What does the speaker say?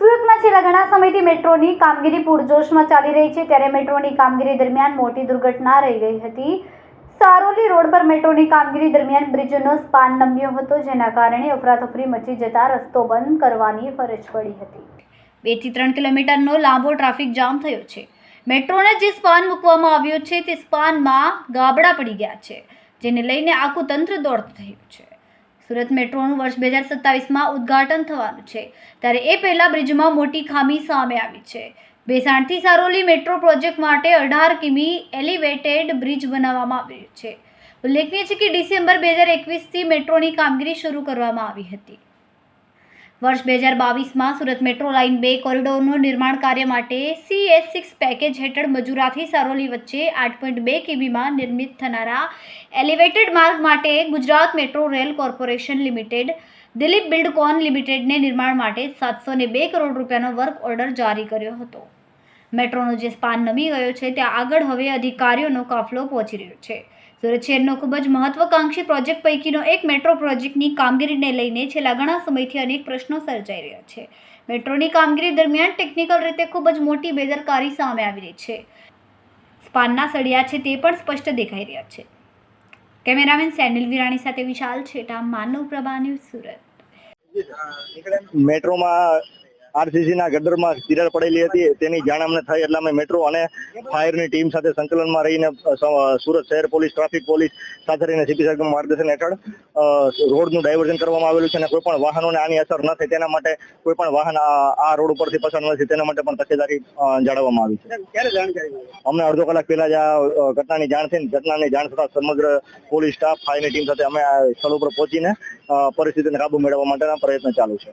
સુરતમાં છેલ્લા ઘણા સમયથી મેટ્રોની કામગીરી પૂરજોશમાં ચાલી રહી છે. ત્યારે મેટ્રોની કામગીરી દરમિયાન મોટી દુર્ઘટના રહી ગઈ હતી. સારોલી રોડ પર મેટ્રોની કામગીરી દરમિયાન બ્રિજનો સ્પાન નમ્યો હતો, જેના કારણે અફરાતફરી મચી જતા રસ્તો બંધ કરવાની ફરજ પડી હતી. બેથી ત્રણ કિલોમીટરનો લાંબો ટ્રાફિક જામ થયો છે. મેટ્રોને જે સ્પાન મૂકવામાં આવ્યો છે, તે સ્પાનમાં ગાબડા પડી ગયા છે. જેને લઈને આખું તંત્ર દોડતું થયું છે. સુરત મેટ્રોનું વર્ષ બે હજાર સત્તાવીસમાં ઉદ્ઘાટન થવાનું છે. ત્યારે એ પહેલાં બ્રિજમાં મોટી ખામી સામે આવી છે. બેસાણથી સારોલી મેટ્રો પ્રોજેક્ટ માટે અઢાર કિમી એલિવેટેડ બ્રિજ બનાવવામાં આવ્યું છે. ઉલ્લેખનીય છે કે ડિસેમ્બર બે હજાર એકવીસથી મેટ્રોની કામગીરી શરૂ કરવામાં આવી હતી. વર્ષ બે હજાર બાવીસમાં સુરત મેટ્રો લાઇન બે કોરિડોરનું નિર્માણ કાર્ય માટે સીએસ સિક્સ પેકેજ હેઠળ મજૂરાથી સારોલી વચ્ચે આઠ પોઈન્ટ બે કિમીમાં નિર્મિત થનારા એલિવેટેડ માર્ગ માટે Gujarat metro rail corporation limited, Dilip Buildcon લિમિટેડને નિર્માણ માટે સાતસો બે કરોડ રૂપિયાનો વર્ક ઓર્ડર જારી કર્યો હતો. મેટ્રોનો જે સ્પાન નમી ગયો છે, ત્યાં આગળ હવે અધિકારીઓનો કાફલો પહોંચી રહ્યો છે. સુરત શહેરનો ખૂબ જ મહત્વકાંક્ષી પ્રોજેક્ટ પૈકીનો એક મેટ્રો પ્રોજેક્ટની કામગીરીને લઈને છેલ્લા ઘણા સમયથી અનેક પ્રશ્નો સર્જાઈ રહ્યા છે. મેટ્રોની કામગીરી દરમિયાન ટેકનિકલ રીતે ખૂબ જ મોટી બેદરકારી સામે આવી રહી છે. સ્પાનના સળિયા છે તે પણ સ્પષ્ટ દેખાઈ રહ્યા છે. કેમેરામેન સેનિલ વિરાણી સાથે વિશાલ છેટા, માનવ પ્રભા ન્યૂઝ સુરત. મેટ્રોમાં આરસીસી ના ગડરમાં તિરાડ પડેલી હતી. તેની જાણ અમને થઈ એટલે અમે મેટ્રો અને ફાયરની ટીમ સાથે સંકલનમાં રહીને સુરત શહેર પોલીસ ટ્રાફિક પોલીસ સાથે રહીને સીપી સાહેબના માર્ગદર્શન હેઠળ રોડનું ડાયવર્ઝન કરવામાં આવેલું છે અને કોઈ પણ વાહનોને આની અસર ન થાય તેના માટે કોઈ પણ વાહન આ રોડ ઉપરથી પસાર ન થાય તેના માટે પણ તકેદારી જાળવવામાં આવી છે. ક્યારે જાણકારી અમને અડધો કલાક પહેલા જ આ ઘટનાની જાણ થઈ ઘટનાની જાણ થતાં સમગ્ર પોલીસ સ્ટાફ ફાયરની ટીમ સાથે અમે સ્થળ ઉપર પહોંચીને પરિસ્થિતિને કાબુ મેળવવા માટેના પ્રયત્ન ચાલુ છે.